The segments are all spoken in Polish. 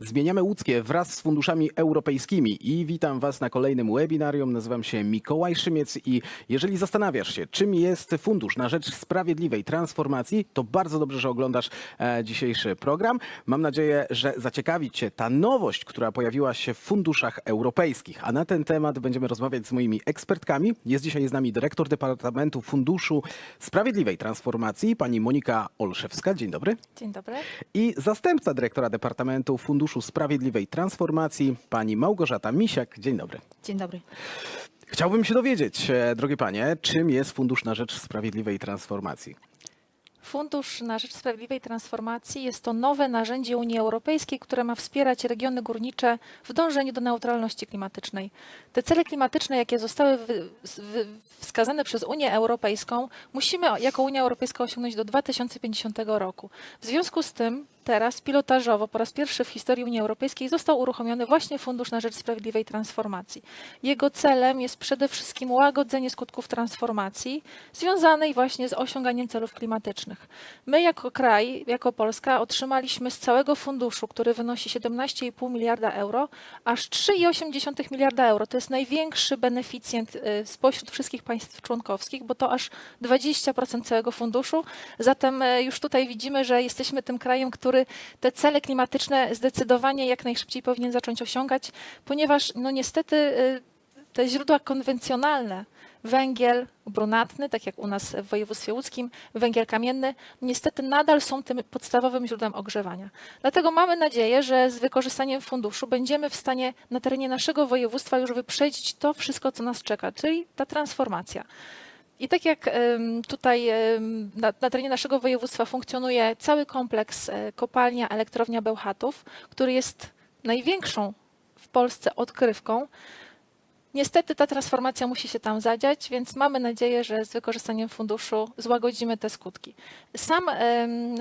Zmieniamy łódzkie wraz z funduszami europejskimi i witam Was na kolejnym webinarium. Nazywam się Mikołaj Szymiec i jeżeli zastanawiasz się, czym jest Fundusz na Rzecz Sprawiedliwej Transformacji, to bardzo dobrze, że oglądasz e, dzisiejszy program. Mam nadzieję, że zaciekawi Cię ta nowość, która pojawiła się w funduszach europejskich. A na ten temat będziemy rozmawiać z moimi ekspertkami. Jest dzisiaj z nami dyrektor Departamentu Funduszu Sprawiedliwej Transformacji, pani Monika Olszewska. Dzień dobry. Dzień dobry. I zastępca dyrektora Departamentu Funduszu Sprawiedliwej Transformacji, pani Małgorzata Misiak. Dzień dobry. Dzień dobry. Chciałbym się dowiedzieć, e, drogie panie, czym jest Fundusz na Rzecz Sprawiedliwej Transformacji? Fundusz na Rzecz Sprawiedliwej Transformacji jest to nowe narzędzie Unii Europejskiej, które ma wspierać regiony górnicze w dążeniu do neutralności klimatycznej. Te cele klimatyczne, jakie zostały wskazane przez Unię Europejską, musimy jako Unia Europejska osiągnąć do 2050 roku. W związku z tym teraz pilotażowo po raz pierwszy w historii Unii Europejskiej został uruchomiony właśnie Fundusz na Rzecz Sprawiedliwej Transformacji. Jego celem jest przede wszystkim łagodzenie skutków transformacji związanej właśnie z osiąganiem celów klimatycznych. My jako kraj, jako Polska otrzymaliśmy z całego funduszu, który wynosi 17,5 miliarda euro, aż 3,8 miliarda euro. To jest największy beneficjent y, spośród wszystkich państw członkowskich, bo to aż 20% całego funduszu. Zatem y, już tutaj widzimy, że jesteśmy tym krajem, który te cele klimatyczne zdecydowanie jak najszybciej powinien zacząć osiągać, ponieważ no niestety y, te źródła konwencjonalne, węgiel brunatny, tak jak u nas w województwie łódzkim, węgiel kamienny, niestety nadal są tym podstawowym źródłem ogrzewania. Dlatego mamy nadzieję, że z wykorzystaniem funduszu będziemy w stanie na terenie naszego województwa już wyprzedzić to wszystko, co nas czeka, czyli ta transformacja. I tak jak tutaj na, na terenie naszego województwa funkcjonuje cały kompleks e, kopalnia elektrownia Bełchatów, który jest największą w Polsce odkrywką, Niestety ta transformacja musi się tam zadziać, więc mamy nadzieję, że z wykorzystaniem funduszu złagodzimy te skutki. Sam,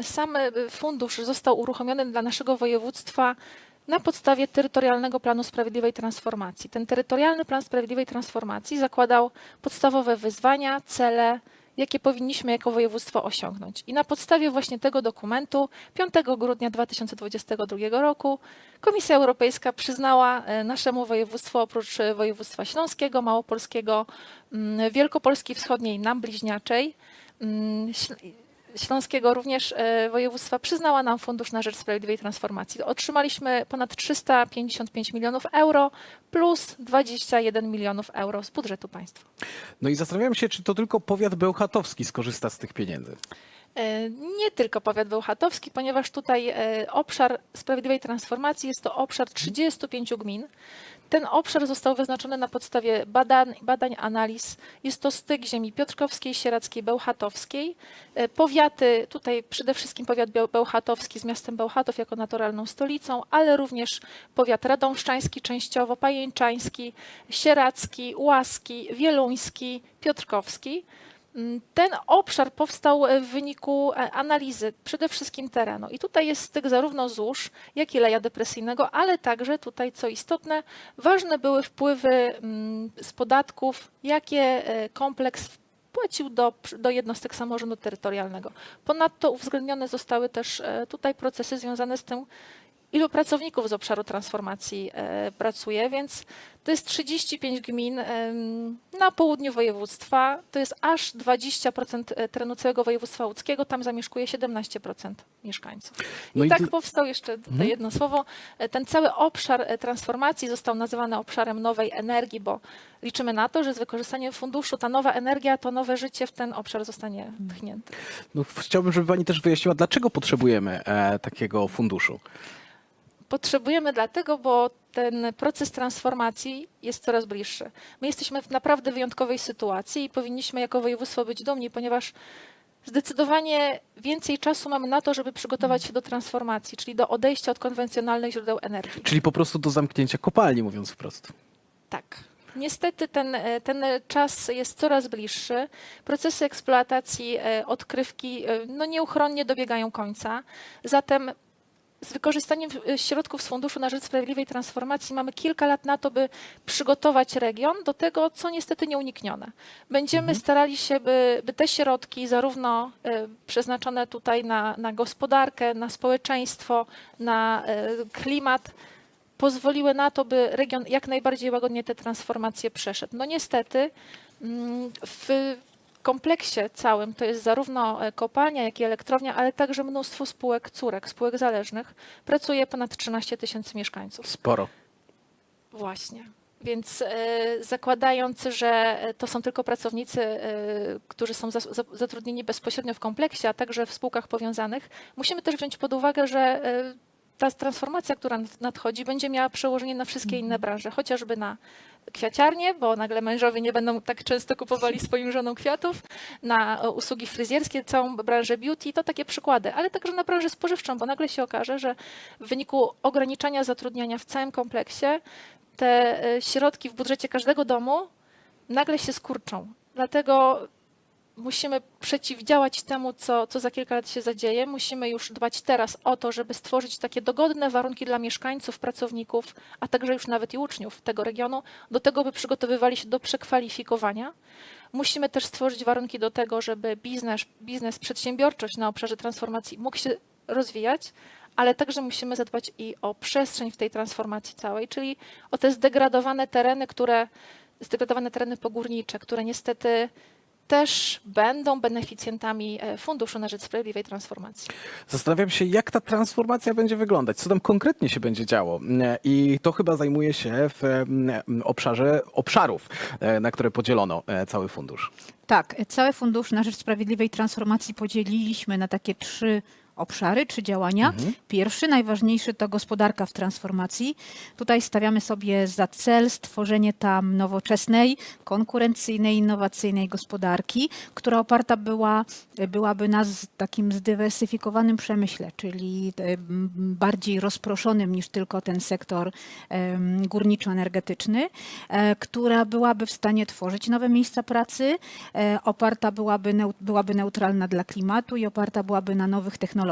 sam e, fundusz został uruchomiony dla naszego województwa na podstawie terytorialnego planu sprawiedliwej transformacji. Ten terytorialny plan sprawiedliwej transformacji zakładał podstawowe wyzwania, cele, jakie powinniśmy jako województwo osiągnąć. I na podstawie właśnie tego dokumentu 5 grudnia 2022 roku Komisja Europejska przyznała e, naszemu województwu oprócz e, województwa śląskiego, małopolskiego, mm, Wielkopolski Wschodniej nam bliźniaczej, mm, Śląskiego również e, województwa przyznała nam Fundusz na Rzecz Sprawiedliwej Transformacji. Otrzymaliśmy ponad 355 milionów euro plus 21 milionów euro z budżetu państwa. No i zastanawiam się, czy to tylko powiat bełchatowski skorzysta z tych pieniędzy. E, Nie tylko powiat bełchatowski, ponieważ tutaj e, obszar sprawiedliwej transformacji jest to obszar 35 gmin. Ten obszar został wyznaczony na podstawie badań, badań analiz. Jest to styk ziemi piotrkowskiej, sieradzkiej, bełchatowskiej. E, Powiaty, tutaj przede wszystkim powiat Beł- bełchatowski z miastem Bełchatów jako naturalną stolicą, ale również powiat radomszczański częściowo, pajęczański, sieradzki, łaski, wieluński, piotrkowski. Mm, Ten obszar powstał e, w wyniku e, analizy przede wszystkim terenu. I tutaj jest styk zarówno złóż, jak i leja depresyjnego, ale także tutaj, co istotne, ważne były wpływy mm, z podatków, jakie e, kompleks płacił do, do jednostek samorządu terytorialnego. Ponadto uwzględnione zostały też tutaj procesy związane z tym, ilu pracowników z obszaru transformacji e, pracuje, więc to jest 35 gmin na południu województwa, to jest aż 20% terenu całego województwa łódzkiego, tam zamieszkuje 17% mieszkańców. I, No i tak ty- powstał jeszcze tutaj jedno słowo, e, ten cały obszar e, transformacji został nazywany obszarem nowej energii, bo liczymy na to, że z wykorzystaniem funduszu ta nowa energia, to nowe życie w ten obszar zostanie tchnięte. No, chciałbym, żeby pani też wyjaśniła, dlaczego potrzebujemy e, takiego funduszu. Potrzebujemy dlatego, bo ten proces transformacji jest coraz bliższy. My jesteśmy w naprawdę wyjątkowej sytuacji i powinniśmy jako województwo być dumni, ponieważ zdecydowanie więcej czasu mamy na to, żeby przygotować się do transformacji, czyli do odejścia od konwencjonalnych źródeł energii. Czyli po prostu do zamknięcia kopalni, mówiąc wprost. Tak. Niestety ten, ten czas jest coraz bliższy. Procesy eksploatacji, e, odkrywki e, no nieuchronnie dobiegają końca. Zatem z wykorzystaniem y, środków z Funduszu na Rzecz Sprawiedliwej Transformacji mamy kilka lat na to, by przygotować region do tego, co niestety nieuniknione. Będziemy starali się, by, by te środki, zarówno y, przeznaczone tutaj na, na gospodarkę, na społeczeństwo, na y, klimat, pozwoliły na to, by region jak najbardziej łagodnie te transformacje przeszedł. No niestety mm, w kompleksie całym to jest zarówno e, kopalnia, jak i elektrownia, ale także mnóstwo spółek córek, spółek zależnych. Pracuje ponad 13 tysięcy mieszkańców. Sporo. Właśnie. Więc e, zakładając, że e, to są tylko pracownicy, którzy są zatrudnieni bezpośrednio w kompleksie, a także w spółkach powiązanych, musimy też wziąć pod uwagę, że ta transformacja, która nad- nadchodzi, będzie miała przełożenie na wszystkie inne branże, chociażby na kwiaciarnie, bo nagle mężowie nie będą tak często kupowali swoim żonom kwiatów, na e, usługi fryzjerskie, całą branżę beauty, to takie przykłady, ale także na branżę spożywczą, bo nagle się okaże, że w wyniku ograniczania zatrudniania w całym kompleksie te e, środki w budżecie każdego domu nagle się skurczą. Dlatego musimy przeciwdziałać temu, co, co za kilka lat się zadzieje. Musimy już dbać teraz o to, żeby stworzyć takie dogodne warunki dla mieszkańców, pracowników, a także już nawet i uczniów tego regionu, do tego, by przygotowywali się do przekwalifikowania. Musimy też stworzyć warunki do tego, żeby biznes, biznes przedsiębiorczość na obszarze transformacji mógł się rozwijać, ale także musimy zadbać i o przestrzeń w tej transformacji całej, czyli o te zdegradowane tereny, które, zdegradowane tereny pogórnicze, które niestety też będą beneficjentami e, Funduszu na Rzecz Sprawiedliwej Transformacji. Zastanawiam się, jak ta transformacja będzie wyglądać, co tam konkretnie się będzie działo. E, I to chyba zajmuje się w obszarze obszarów, e, na które podzielono cały fundusz. Tak, cały Fundusz na Rzecz Sprawiedliwej Transformacji podzieliliśmy na takie trzy obszary, trzy działania. Pierwszy, najważniejszy to gospodarka w transformacji. Tutaj stawiamy sobie za cel stworzenie tam nowoczesnej, konkurencyjnej, innowacyjnej gospodarki, która oparta była, byłaby na takim zdywersyfikowanym przemyśle, czyli e, bardziej rozproszonym niż tylko ten sektor górniczo-energetyczny, e, która byłaby w stanie tworzyć nowe miejsca pracy, e, oparta byłaby, byłaby neutralna dla klimatu i oparta byłaby na nowych technologiach.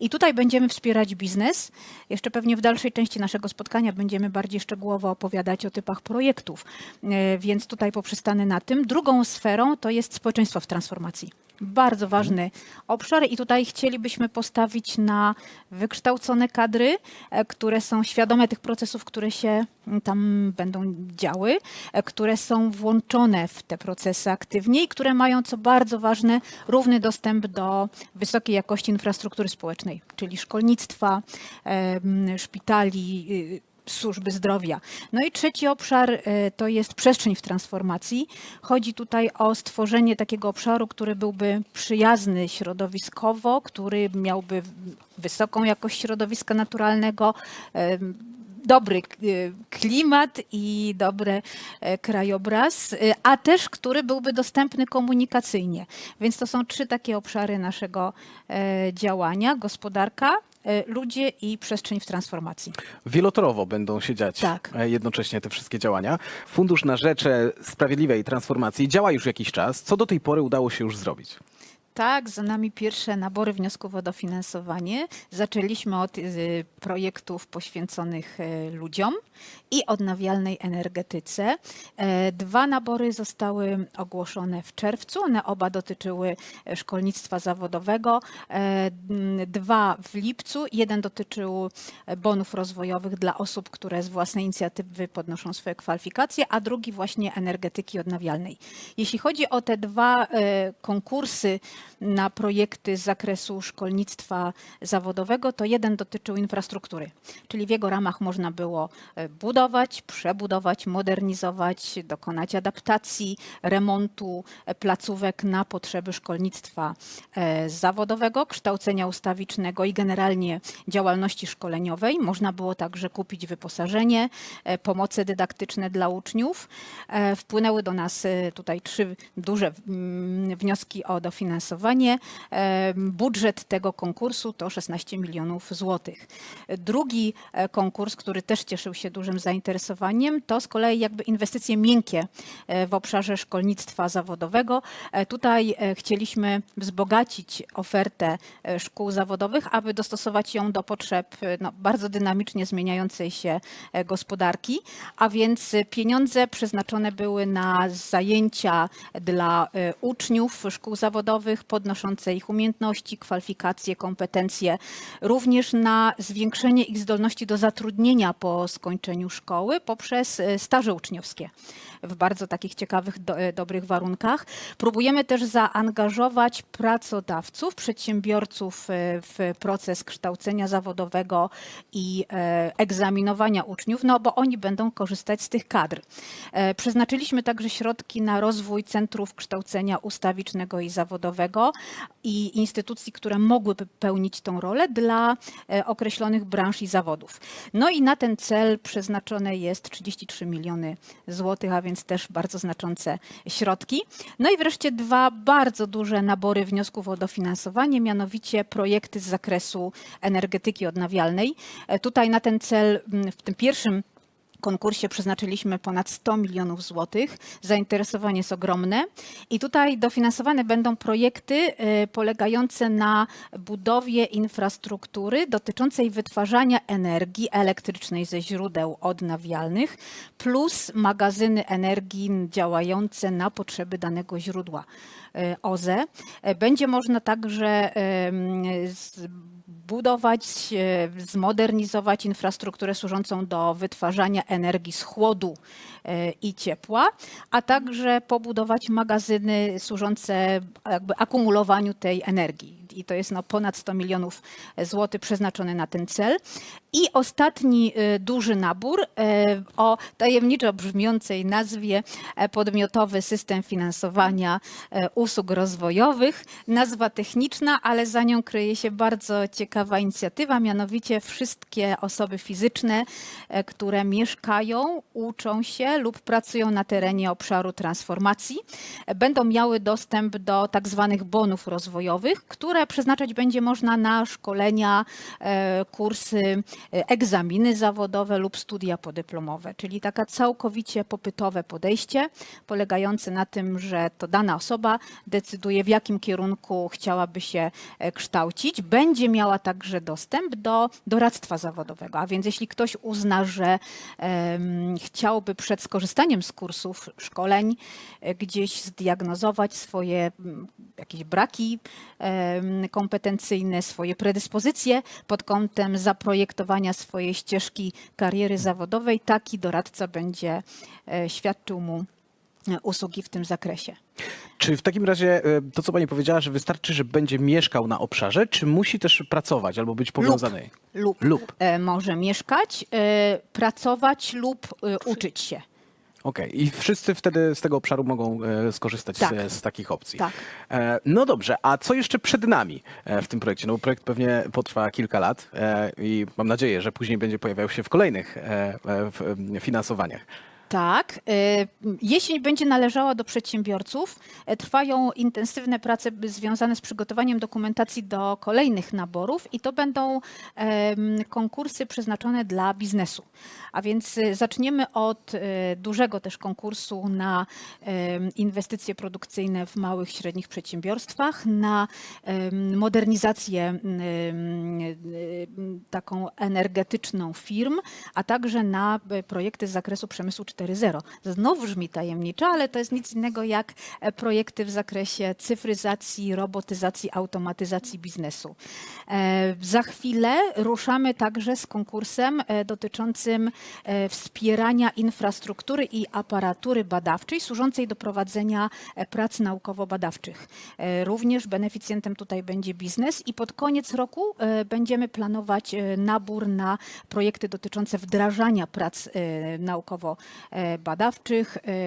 I tutaj będziemy wspierać biznes. Jeszcze pewnie w dalszej części naszego spotkania będziemy bardziej szczegółowo opowiadać o typach projektów, e, więc tutaj poprzestanę na tym. Drugą sferą to jest społeczeństwo w transformacji. Bardzo ważny obszar i tutaj chcielibyśmy postawić na wykształcone kadry, e, które są świadome tych procesów, które się tam będą działy, e, które są włączone w te procesy aktywnie i które mają, co bardzo ważne, równy dostęp do wysokiej jakości infrastruktury społecznej, czyli szkolnictwa, szpitali, y, służby zdrowia. No i trzeci obszar e, to jest przestrzeń w transformacji. Chodzi tutaj o stworzenie takiego obszaru, który byłby przyjazny środowiskowo, który miałby wysoką jakość środowiska naturalnego, dobry y, klimat i dobry e, krajobraz, y, a też który byłby dostępny komunikacyjnie. Więc to są trzy takie obszary naszego e, działania: gospodarka, e, ludzie i przestrzeń w transformacji. Wielotorowo będą się dziać Tak. e, jednocześnie te wszystkie działania. Fundusz na rzecz e, sprawiedliwej transformacji działa już jakiś czas. Co do tej pory udało się już zrobić? Tak, za nami pierwsze nabory wniosków o dofinansowanie. Zaczęliśmy od y, projektów poświęconych y, ludziom i odnawialnej energetyce. E, Dwa nabory zostały ogłoszone w czerwcu. One oba dotyczyły e, szkolnictwa zawodowego. E, Dwa w lipcu. Jeden dotyczył e, bonów rozwojowych dla osób, które z własnej inicjatywy podnoszą swoje kwalifikacje, a drugi właśnie energetyki odnawialnej. Jeśli chodzi o te dwa e, konkursy na projekty z zakresu szkolnictwa zawodowego, to jeden dotyczył infrastruktury, czyli w jego ramach można było e, budować, przebudować, modernizować, dokonać adaptacji, remontu e, placówek na potrzeby szkolnictwa e, zawodowego, kształcenia ustawicznego i generalnie działalności szkoleniowej. Można było także kupić wyposażenie, pomoce dydaktyczne dla uczniów. Wpłynęły do nas tutaj trzy duże mm, wnioski o dofinansowanie finansowanie. Budżet tego konkursu to 16 milionów złotych. Drugi e, konkurs, który też cieszył się dużym zainteresowaniem, to z kolei jakby inwestycje miękkie e, w obszarze szkolnictwa zawodowego. E, Tutaj chcieliśmy wzbogacić ofertę szkół zawodowych, aby dostosować ją do potrzeb no, bardzo dynamicznie zmieniającej się gospodarki, a więc pieniądze przeznaczone były na zajęcia dla uczniów szkół zawodowych, podnoszące ich umiejętności, kwalifikacje, kompetencje, również na zwiększenie ich zdolności do zatrudnienia po skończeniu szkoły poprzez e, staże uczniowskie w bardzo takich ciekawych, do, e, dobrych warunkach. Próbujemy też zaangażować pracodawców, przedsiębiorców e, w proces kształcenia zawodowego i egzaminowania uczniów, no bo oni będą korzystać z tych kadr. Przeznaczyliśmy także środki na rozwój centrów kształcenia ustawicznego i zawodowego i instytucji, które mogłyby pełnić tą rolę dla e, określonych branż i zawodów. No i na ten cel przeznaczone jest 33 miliony złotych, a więc też bardzo znaczące środki. No i wreszcie dwa bardzo duże nabory wniosków o dofinansowanie, mianowicie projekty z zakresu energetyki odnawialnej. E, Tutaj na ten cel m, w tym pierwszym konkursie przeznaczyliśmy ponad 100 milionów złotych. Zainteresowanie jest ogromne i tutaj dofinansowane będą projekty e, polegające na budowie infrastruktury dotyczącej wytwarzania energii elektrycznej ze źródeł odnawialnych plus magazyny energii działające na potrzeby danego źródła OZE. E, Będzie można także e, zmodernizować infrastrukturę służącą do wytwarzania energii z chłodu e, i ciepła, a także pobudować magazyny służące jakby akumulowaniu tej energii. I to jest no ponad 100 milionów złotych przeznaczone na ten cel. I ostatni e, duży nabór e, o tajemniczo brzmiącej nazwie e, podmiotowy system finansowania e, usług rozwojowych. Nazwa techniczna, ale za nią kryje się bardzo ciekawa inicjatywa, mianowicie wszystkie osoby fizyczne, e, które mieszkają, uczą się lub pracują na terenie obszaru transformacji, będą miały dostęp do tak zwanych bonów rozwojowych, które przeznaczać będzie można na szkolenia, e, kursy, e, egzaminy zawodowe lub studia podyplomowe, czyli taka całkowicie popytowe podejście, polegające na tym, że to dana osoba decyduje, w jakim kierunku chciałaby się e, kształcić. Będzie miała także dostęp do doradztwa zawodowego, a więc jeśli ktoś uzna, że em, chciałby przed skorzystaniem z kursów, szkoleń e, gdzieś zdiagnozować swoje jakieś braki em, kompetencyjne, swoje predyspozycje pod kątem zaprojektowania swojej ścieżki kariery zawodowej, taki doradca będzie e, świadczył mu usługi w tym zakresie. Czy w takim razie e, to, co pani powiedziała, że wystarczy, że będzie mieszkał na obszarze, czy musi też pracować albo być powiązany? Lub, Lub. e, może mieszkać, e, pracować lub uczyć się. Okej, i wszyscy wtedy z tego obszaru mogą skorzystać Tak. z, z takich opcji. Tak. No dobrze, a co jeszcze przed nami w tym projekcie? No bo projekt pewnie potrwa kilka lat i mam nadzieję, że później będzie pojawiał się w kolejnych finansowaniach. Tak. e, Jesień będzie należała do przedsiębiorców. E, Trwają intensywne prace związane z przygotowaniem dokumentacji do kolejnych naborów i to będą konkursy przeznaczone dla biznesu. A więc e, zaczniemy od e, dużego też konkursu na inwestycje produkcyjne w małych, średnich przedsiębiorstwach, na modernizację taką energetyczną firm, a także na e, projekty z zakresu przemysłu 4.0. Znów brzmi tajemniczo, ale to jest nic innego jak e, projekty w zakresie cyfryzacji, robotyzacji, automatyzacji biznesu. E, Za chwilę ruszamy także z konkursem e, dotyczącym wspierania infrastruktury i aparatury badawczej służącej do prowadzenia prac naukowo-badawczych. Również beneficjentem tutaj będzie biznes i pod koniec roku będziemy planować nabór na projekty dotyczące wdrażania prac naukowo-badawczych, e,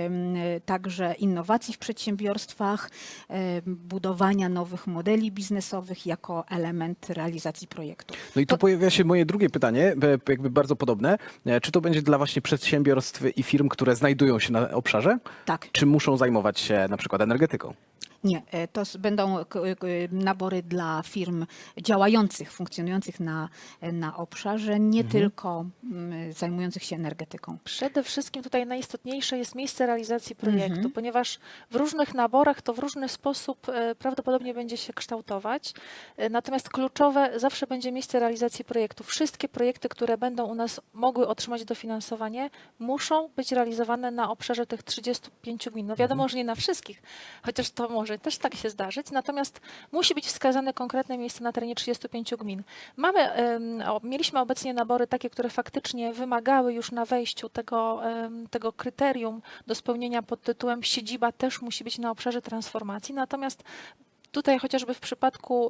m, także innowacji w przedsiębiorstwach, e, budowania nowych modeli biznesowych jako element realizacji projektu. No i tu pojawia się moje drugie pytanie, e, jakby bardzo podobne. E, Czy to będzie dla właśnie przedsiębiorstw i firm, które znajdują się na obszarze? Tak. Czy muszą zajmować się na przykład energetyką? Nie, e, to będą nabory dla firm działających, funkcjonujących na, na obszarze, nie tylko mm, zajmujących się energetyką. Przede wszystkim tutaj najistotniejsze jest miejsce realizacji projektu, Mhm. ponieważ w różnych naborach to w różny sposób e, prawdopodobnie będzie się kształtować. E, Natomiast kluczowe zawsze będzie miejsce realizacji projektu. Wszystkie projekty, które będą u nas mogły otrzymać dofinansowanie, muszą być realizowane na obszarze tych 35 gmin. No wiadomo, że nie na wszystkich, chociaż to może też tak się zdarzyć. Natomiast musi być wskazane konkretne miejsce na terenie 35 gmin. Mamy, mieliśmy obecnie nabory takie, które faktycznie wymagały już na wejściu tego, tego kryterium do spełnienia pod tytułem siedziba też musi być na obszarze transformacji. Natomiast Tutaj chociażby w przypadku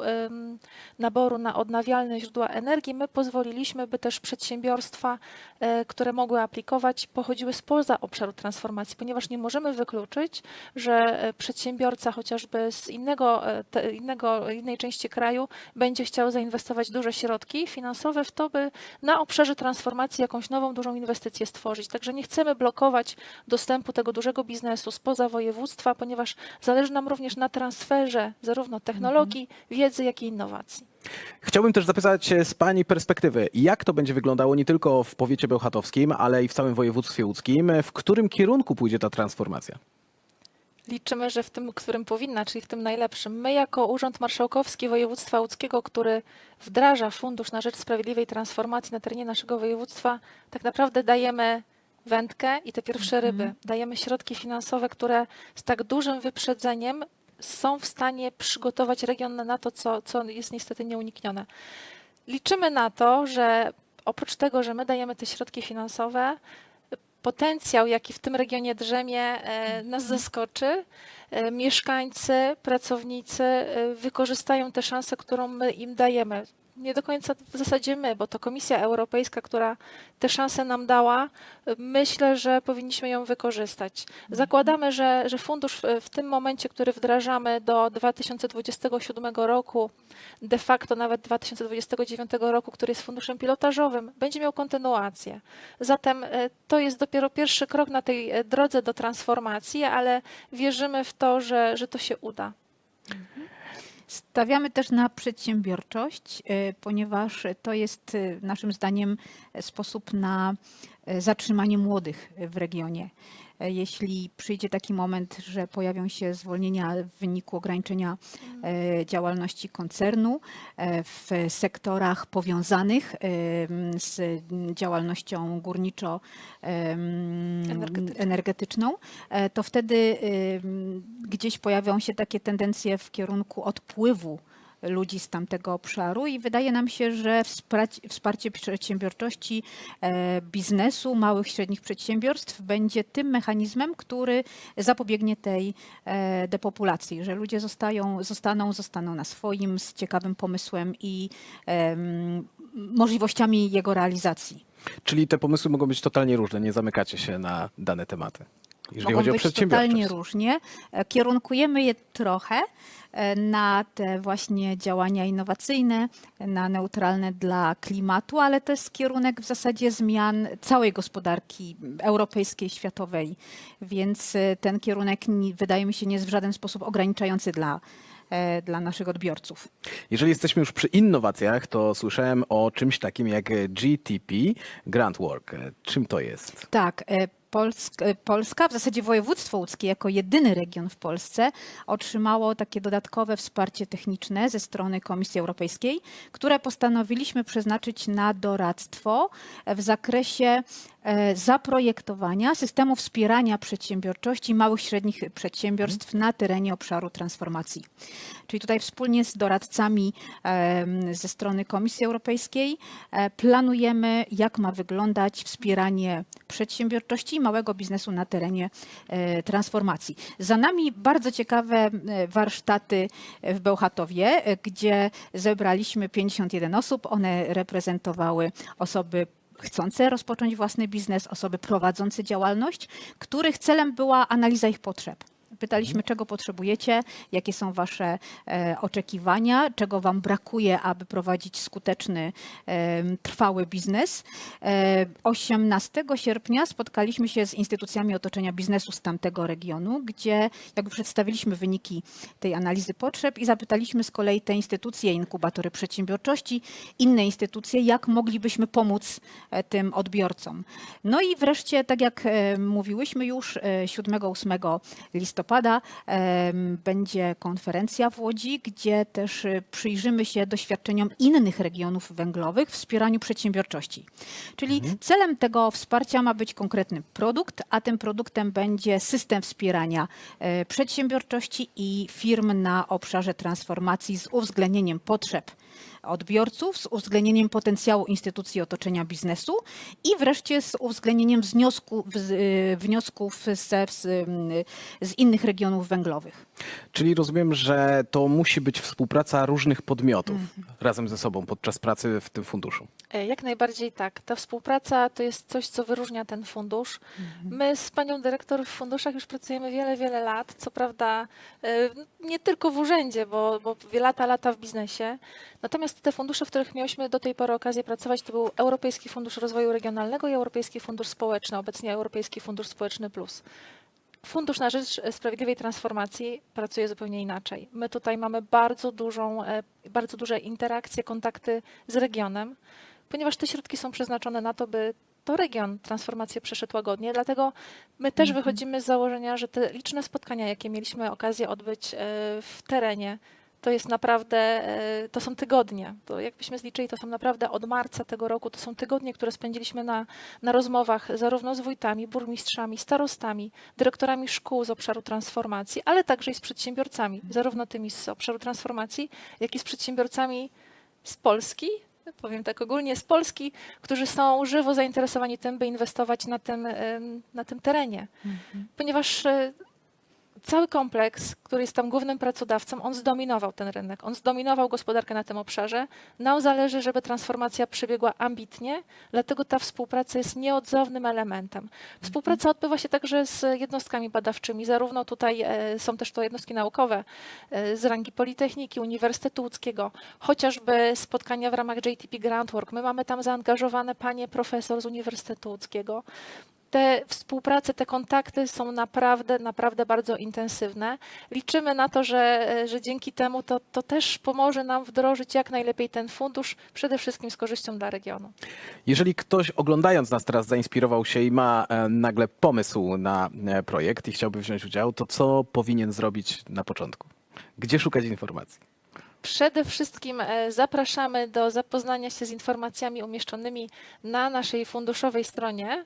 naboru na odnawialne źródła energii, my pozwoliliśmy, by też przedsiębiorstwa, e, które mogły aplikować, pochodziły spoza obszaru transformacji, ponieważ nie możemy wykluczyć, że e, przedsiębiorca chociażby z innego, e, innego, innej części kraju będzie chciał zainwestować duże środki finansowe w to, by na obszarze transformacji jakąś nową, dużą inwestycję stworzyć. Także nie chcemy blokować dostępu tego dużego biznesu spoza województwa, ponieważ zależy nam również na transferze zarówno technologii, wiedzy, jak i innowacji. Chciałbym też zapytać e, z Pani perspektywy, jak to będzie wyglądało nie tylko w powiecie bełchatowskim, ale i w całym województwie łódzkim. W którym kierunku pójdzie ta transformacja? Liczymy, że w tym, którym powinna, czyli w tym najlepszym. My jako Urząd Marszałkowski Województwa Łódzkiego, który wdraża Fundusz na Rzecz Sprawiedliwej Transformacji na terenie naszego województwa, tak naprawdę dajemy wędkę i te pierwsze ryby. Dajemy środki finansowe, które z tak dużym wyprzedzeniem są w stanie przygotować region na to, co, co jest niestety nieuniknione. Liczymy na to, że oprócz tego, że my dajemy te środki finansowe, potencjał, jaki w tym regionie drzemie, e, nas zaskoczy. E, Mieszkańcy, pracownicy e, wykorzystają tę szansę, którą my im dajemy. Nie do końca w zasadzie my, bo to Komisja Europejska, która tę szansę nam dała, myślę, że powinniśmy ją wykorzystać. Zakładamy, że, że fundusz w, tym momencie, który wdrażamy do 2027 roku, de facto nawet 2029 roku, który jest funduszem pilotażowym, będzie miał kontynuację. Zatem e, to jest dopiero pierwszy krok na tej e, drodze do transformacji, ale wierzymy w to, że, że to się uda. Stawiamy też na przedsiębiorczość, e, ponieważ to jest e, naszym zdaniem sposób na e, zatrzymanie młodych w regionie. E, Jeśli przyjdzie taki moment, że pojawią się zwolnienia w wyniku ograniczenia e, działalności koncernu e, w sektorach powiązanych z działalnością górniczo em, Energetyczną. energetyczną, e, to wtedy gdzieś pojawią się takie tendencje w kierunku odpływu ludzi z tamtego obszaru i wydaje nam się, że wsparcie, przedsiębiorczości, e, biznesu, małych, średnich przedsiębiorstw będzie tym mechanizmem, który zapobiegnie tej e, depopulacji, że ludzie zostają, zostaną, zostaną na swoim z ciekawym pomysłem i możliwościami jego realizacji. Czyli te pomysły mogą być totalnie różne, nie zamykacie się na dane tematy. Jeżeli Mogą chodzi o być przedsiębiorczość. totalnie różnie. E, Kierunkujemy je trochę e, na te właśnie działania innowacyjne, na neutralne dla klimatu, ale to jest kierunek w zasadzie zmian całej gospodarki europejskiej, światowej, więc e, ten kierunek wydaje mi się nie jest w żaden sposób ograniczający dla, dla naszych odbiorców. Jeżeli jesteśmy już przy innowacjach, to słyszałem o czymś takim jak GTP, Grant Work. Czym to jest? Tak. E, Polska, w zasadzie województwo łódzkie, jako jedyny region w Polsce, otrzymało takie dodatkowe wsparcie techniczne ze strony Komisji Europejskiej, które postanowiliśmy przeznaczyć na doradztwo w zakresie zaprojektowania systemu wspierania przedsiębiorczości małych i średnich przedsiębiorstw na terenie obszaru transformacji. Czyli tutaj wspólnie z doradcami ze strony Komisji Europejskiej e, planujemy, jak ma wyglądać wspieranie przedsiębiorczości i małego biznesu na terenie e, transformacji. Za nami bardzo ciekawe e, warsztaty w Bełchatowie, e, gdzie zebraliśmy 51 osób. One reprezentowały osoby chcące rozpocząć własny biznes, osoby prowadzące działalność, których celem była analiza ich potrzeb. Pytaliśmy, czego potrzebujecie, jakie są Wasze e, oczekiwania, czego Wam brakuje, aby prowadzić skuteczny, e, trwały biznes. E, 18 sierpnia spotkaliśmy się z instytucjami otoczenia biznesu z tamtego regionu, gdzie jakby przedstawiliśmy wyniki tej analizy potrzeb i zapytaliśmy z kolei te instytucje, inkubatory przedsiębiorczości, inne instytucje, jak moglibyśmy pomóc e, tym odbiorcom. No i wreszcie, tak jak e, mówiłyśmy już, e, 7-8 listopada e, będzie konferencja w Łodzi, gdzie też e, przyjrzymy się doświadczeniom innych regionów węglowych w wspieraniu przedsiębiorczości. Czyli celem tego wsparcia ma być konkretny produkt, a tym produktem będzie system wspierania e, przedsiębiorczości i firm na obszarze transformacji z uwzględnieniem potrzeb odbiorców, z uwzględnieniem potencjału instytucji otoczenia biznesu i wreszcie z uwzględnieniem wniosku, y, wniosków z, z innych regionów węglowych. Czyli rozumiem, że to musi być współpraca różnych podmiotów razem ze sobą podczas pracy w tym funduszu. E, Jak najbardziej tak. Ta współpraca to jest coś, co wyróżnia ten fundusz. My z panią dyrektor w funduszach już pracujemy wiele, wiele lat. Co prawda e, nie tylko w urzędzie, bo, bo lata, lata w biznesie. Natomiast te fundusze, w których mieliśmy do tej pory okazję pracować, to był Europejski Fundusz Rozwoju Regionalnego i Europejski Fundusz Społeczny, obecnie Europejski Fundusz Społeczny Plus. Fundusz na Rzecz Sprawiedliwej Transformacji pracuje zupełnie inaczej. My tutaj mamy bardzo dużą, e, bardzo duże interakcje, kontakty z regionem, ponieważ te środki są przeznaczone na to, by to region transformację przeszedł łagodnie. Dlatego my też wychodzimy z założenia, że te liczne spotkania, jakie mieliśmy okazję odbyć e, w terenie, to jest naprawdę, e, to są tygodnie. To jakbyśmy zliczyli, to są naprawdę od marca tego roku, to są tygodnie, które spędziliśmy na, na rozmowach zarówno z wójtami, burmistrzami, starostami, dyrektorami szkół z obszaru transformacji, ale także i z przedsiębiorcami, zarówno tymi z obszaru transformacji, jak i z przedsiębiorcami z Polski, powiem tak ogólnie, z Polski, którzy są żywo zainteresowani tym, by inwestować na tym, na tym terenie. Ponieważ e, cały kompleks, który jest tam głównym pracodawcą, on zdominował ten rynek, on zdominował gospodarkę na tym obszarze. Nam zależy, żeby transformacja przebiegła ambitnie, dlatego ta współpraca jest nieodzownym elementem. Współpraca odbywa się także z jednostkami badawczymi, zarówno tutaj e, są też to jednostki naukowe e, z rangi Politechniki, Uniwersytetu Łódzkiego, chociażby spotkania w ramach JTP Grantwork. My mamy tam zaangażowane panie profesor z Uniwersytetu Łódzkiego te współprace, te kontakty są naprawdę, naprawdę bardzo intensywne. Liczymy na to, że, że dzięki temu to, to też pomoże nam wdrożyć jak najlepiej ten fundusz, przede wszystkim z korzyścią dla regionu. Jeżeli ktoś oglądając nas teraz zainspirował się i ma e, nagle pomysł na e, projekt i chciałby wziąć udział, to co powinien zrobić na początku? Gdzie szukać informacji? Przede wszystkim e, zapraszamy do zapoznania się z informacjami umieszczonymi na naszej funduszowej stronie.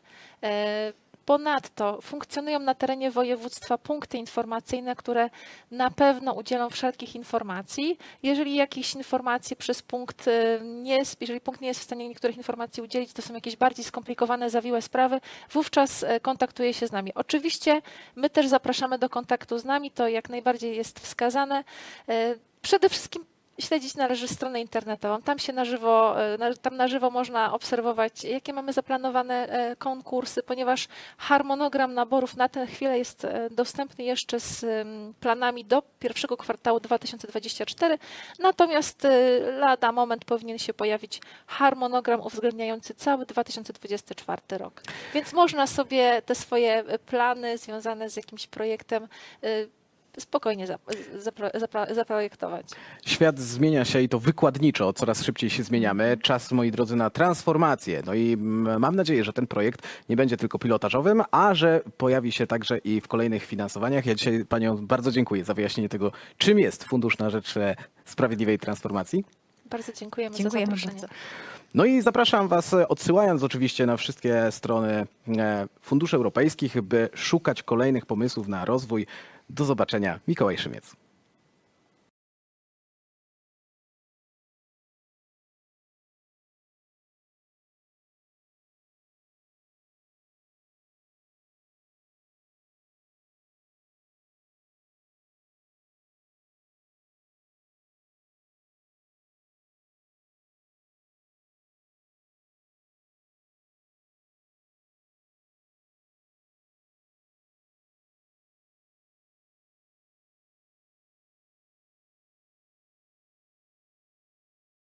Ponadto funkcjonują na terenie województwa punkty informacyjne, które na pewno udzielą wszelkich informacji. Jeżeli jakieś informacje przez punkt e, nie jest, jeżeli punkt nie jest w stanie niektórych informacji udzielić, to są jakieś bardziej skomplikowane, zawiłe sprawy, wówczas e, kontaktuje się z nami. Oczywiście my też zapraszamy do kontaktu z nami, to jak najbardziej jest wskazane. E, Przede wszystkim śledzić należy stronę internetową. Tam się na żywo, e, tam na żywo można obserwować, jakie mamy zaplanowane e, konkursy, ponieważ harmonogram naborów na tę chwilę jest e, dostępny jeszcze z planami do pierwszego kwartału 2024. Natomiast lada moment powinien się pojawić harmonogram uwzględniający cały 2024 rok. Więc można sobie te swoje plany związane z jakimś projektem spokojnie zap- zapro- zapra- zaprojektować. Świat zmienia się i to wykładniczo, coraz szybciej się zmieniamy. Czas, moi drodzy, na transformację. No i mm, mam nadzieję, że ten projekt nie będzie tylko pilotażowym, a że pojawi się także i w kolejnych finansowaniach. Ja dzisiaj Panią bardzo dziękuję za wyjaśnienie tego, czym jest Fundusz na Rzecz e, Sprawiedliwej Transformacji. Bardzo dziękujemy, Dziękujemy za zaproszenie. bardzo. No i zapraszam Was, e, odsyłając oczywiście na wszystkie strony e, funduszy europejskich, by szukać kolejnych pomysłów na rozwój. Do zobaczenia. Mikołaj Szymiec.